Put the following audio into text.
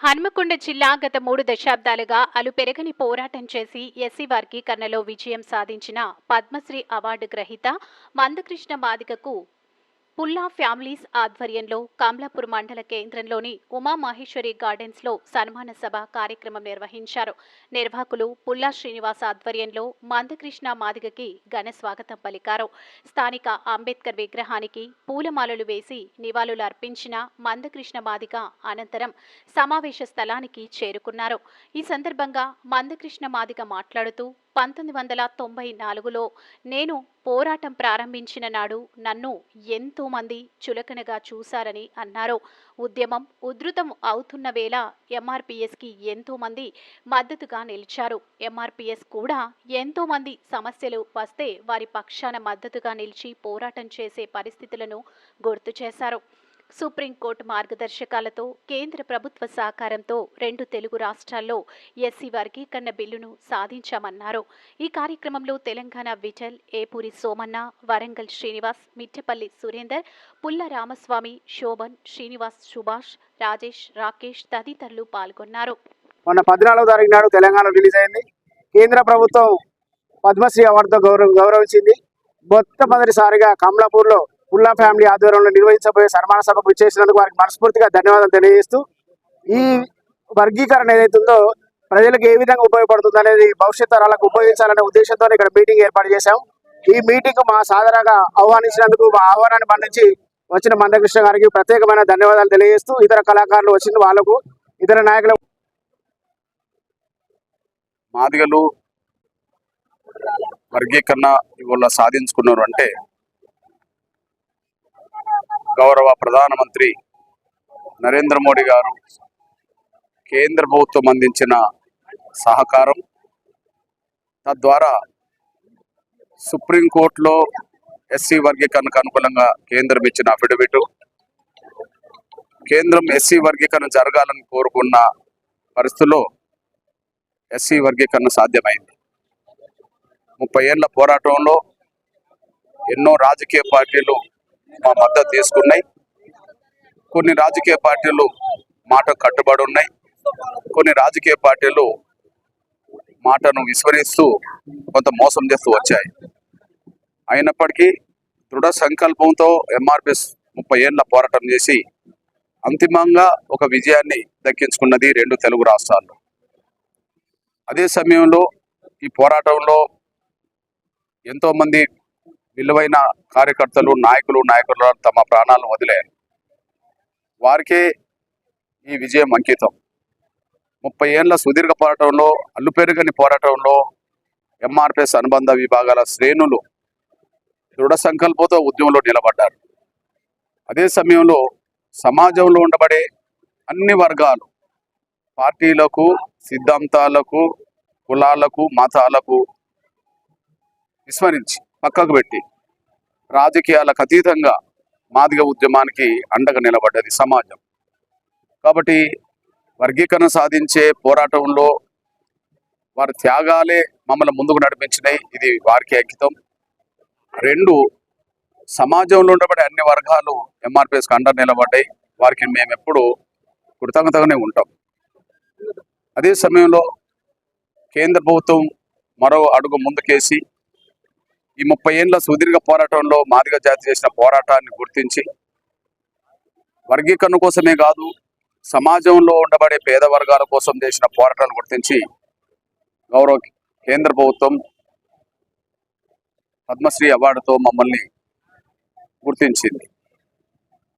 హన్మకొండ జిల్లా గత మూడు దశాబ్దాలుగా అలుపెరగని పోరాటం చేసి ఎస్సీ వర్గీకరణలో విజయం సాధించిన పద్మశ్రీ అవార్డు గ్రహీత మందకృష్ణ మాదికకు పుల్లా ఫ్యామిలీస్ ఆధ్వర్యంలో కమలాపూర్ మండల కేంద్రంలోని ఉమామహేశ్వరి గార్డెన్స్లో సన్మాన సభ కార్యక్రమం నిర్వహించారు. నిర్వాహకులు పుల్లా శ్రీనివాస్ ఆధ్వర్యంలో మందకృష్ణ మాదిగకి ఘన స్వాగతం పలికారు. స్థానిక అంబేద్కర్ విగ్రహానికి పూలమాలలు వేసి నివాళులు అర్పించిన మందకృష్ణ మాదిగ అనంతరం సమావేశ స్థలానికి చేరుకున్నారు. ఈ సందర్భంగా మందకృష్ణ మాదిగ మాట్లాడుతూ పంతొమ్మిది వందల తొంభై నాలుగులో నేను పోరాటం ప్రారంభించిన నాడు నన్ను ఎంతోమంది చులకనగా చూశారని అన్నారు. ఉద్యమం ఉధృతం అవుతున్న వేళ ఎంఆర్పిఎస్కి ఎంతోమంది మద్దతుగా నిలిచారు. ఎంఆర్పిఎస్ కూడా ఎంతోమంది సమస్యలు వస్తే వారి పక్షాన మద్దతుగా నిలిచి పోరాటం చేసే పరిస్థితులను గుర్తు చేశారు. సుప్రీంకోర్టు మార్గదర్శకాలతో కేంద్ర ప్రభుత్వ సహకారంతో రెండు తెలుగు రాష్ట్రాల్లో ఎస్సీ వర్గీకరణ బిల్లును సాధించామన్నారు. ఈ కార్యక్రమంలో తెలంగాణ విఠల్ ఏపూరి సోమన్న వరంగల్ శ్రీనివాస్ మిట్టపల్లి సురేందర్ పుల్ల రామస్వామి శోభన్ శ్రీనివాస్ సుభాష్ రాజేష్ రాకేష్ తదితరులు పాల్గొన్నారు. మొన్న పద్నాలుగో తారీఖు నాడు తెలంగాణ రిలీజ్ అయింది. కేంద్ర ప్రభుత్వం పద్మశ్రీ అవార్డుతో గౌరవ గౌరవించింది. మొట్టమొదటిసారిగా కమలాపూర్లో పుల్లా ఫ్యామిలీ ఆధ్వర్యంలో నిర్వహించబోయే సన్మాన సభకు చేసినందుకు వారికి మనస్ఫూర్తిగా ధన్యవాదాలు తెలియజేస్తూ ఈ వర్గీకరణ ఏదైతుందో ప్రజలకు ఏ విధంగా ఉపయోగపడుతుంది అనేది భవిష్యత్ తరాలకు ఉపయోగించాలనే ఉద్దేశంతో ఇక్కడ మీటింగ్ ఏర్పాటు చేశాం. ఈ మీటింగ్ మా సాధారణంగా ఆహ్వానించినందుకు మా ఆహ్వానాన్ని మన్నించి వచ్చిన మందకృష్ణ గారికి ప్రత్యేకమైన ధన్యవాదాలు తెలియజేస్తూ ఇతర కళాకారులు వచ్చిన వాళ్ళకు ఇతర నాయకులు మాదిగలు వర్గీకరణ ఇవాళ సాధించుకున్నారు అంటే గౌరవ ప్రధానమంత్రి నరేంద్ర మోడీ గారు కేంద్ర ప్రభుత్వం అందించిన సహకారం తద్వారా సుప్రీంకోర్టులో ఎస్సీ వర్గీకరణకు అనుకూలంగా కేంద్రం ఇచ్చిన అఫిడవిట్ కేంద్రం ఎస్సీ వర్గీకరణ జరగాలని కోరుకున్న పరిస్థితుల్లో ఎస్సీ వర్గీకరణ సాధ్యమైంది. ముప్పై ఏళ్ళ పోరాటంలో ఎన్నో రాజకీయ పార్టీలు మా మద్దతు తీసుకున్నాయి. కొన్ని రాజకీయ పార్టీలు మాట కట్టుబడి ఉన్నాయి. కొన్ని రాజకీయ పార్టీలు మాటను విస్మరిస్తూ కొంత మోసం చేస్తూ వచ్చాయి. అయినప్పటికీ దృఢ సంకల్పంతో ఎంఆర్పిఎస్ ముప్పై ఏళ్ళ పోరాటం చేసి అంతిమంగా ఒక విజయాన్ని దక్కించుకున్నది రెండు తెలుగు రాష్ట్రాల్లో అదే సమయంలో ఈ పోరాటంలో ఎంతోమంది విలువైన కార్యకర్తలు నాయకులు నాయకులు తమ ప్రాణాలను వదిలేరు. వారికే ఈ విజయం అంకితం. ముప్పై ఏళ్ళ సుదీర్ఘ పోరాటంలో అల్లుపెరుగని పోరాటంలో ఎంఆర్పిఎస్ అనుబంధ విభాగాల శ్రేణులు దృఢ సంకల్పంతో ఉద్యమంలో నిలబడ్డారు. అదే సమయంలో సమాజంలో ఉండబడే అన్ని వర్గాలు పార్టీలకు సిద్ధాంతాలకు కులాలకు మతాలకు విస్మరించి పక్కకు పెట్టి రాజకీయాలకు అతీతంగా మాదిగ ఉద్యమానికి అండగా నిలబడ్డది సమాజం. కాబట్టి వర్గీకరణ సాధించే పోరాటంలో వారి త్యాగాలే మమ్మల్ని ముందుకు నడిపించినాయి. ఇది వారికి అంకితం. రెండు సమాజంలో ఉండబడే అన్ని వర్గాలు ఎంఆర్పిఎస్కి అండ నిలబడ్డాయి. వారికి మేము ఎప్పుడు కృతజ్ఞతగానే ఉంటాం. అదే సమయంలో కేంద్ర ప్రభుత్వం మరో అడుగు ముందుకేసి ఈ ముప్పై ఏళ్ళ సుదీర్ఘ పోరాటంలో మాదిగ జాతి చేసిన పోరాటాన్ని గుర్తించి వర్గీకరణ కోసమే కాదు సమాజంలో ఉండబడే పేద వర్గాల కోసం చేసిన పోరాటాన్ని గుర్తించి గౌరవ కేంద్ర ప్రభుత్వం పద్మశ్రీ అవార్డుతో మమ్మల్ని గుర్తించింది.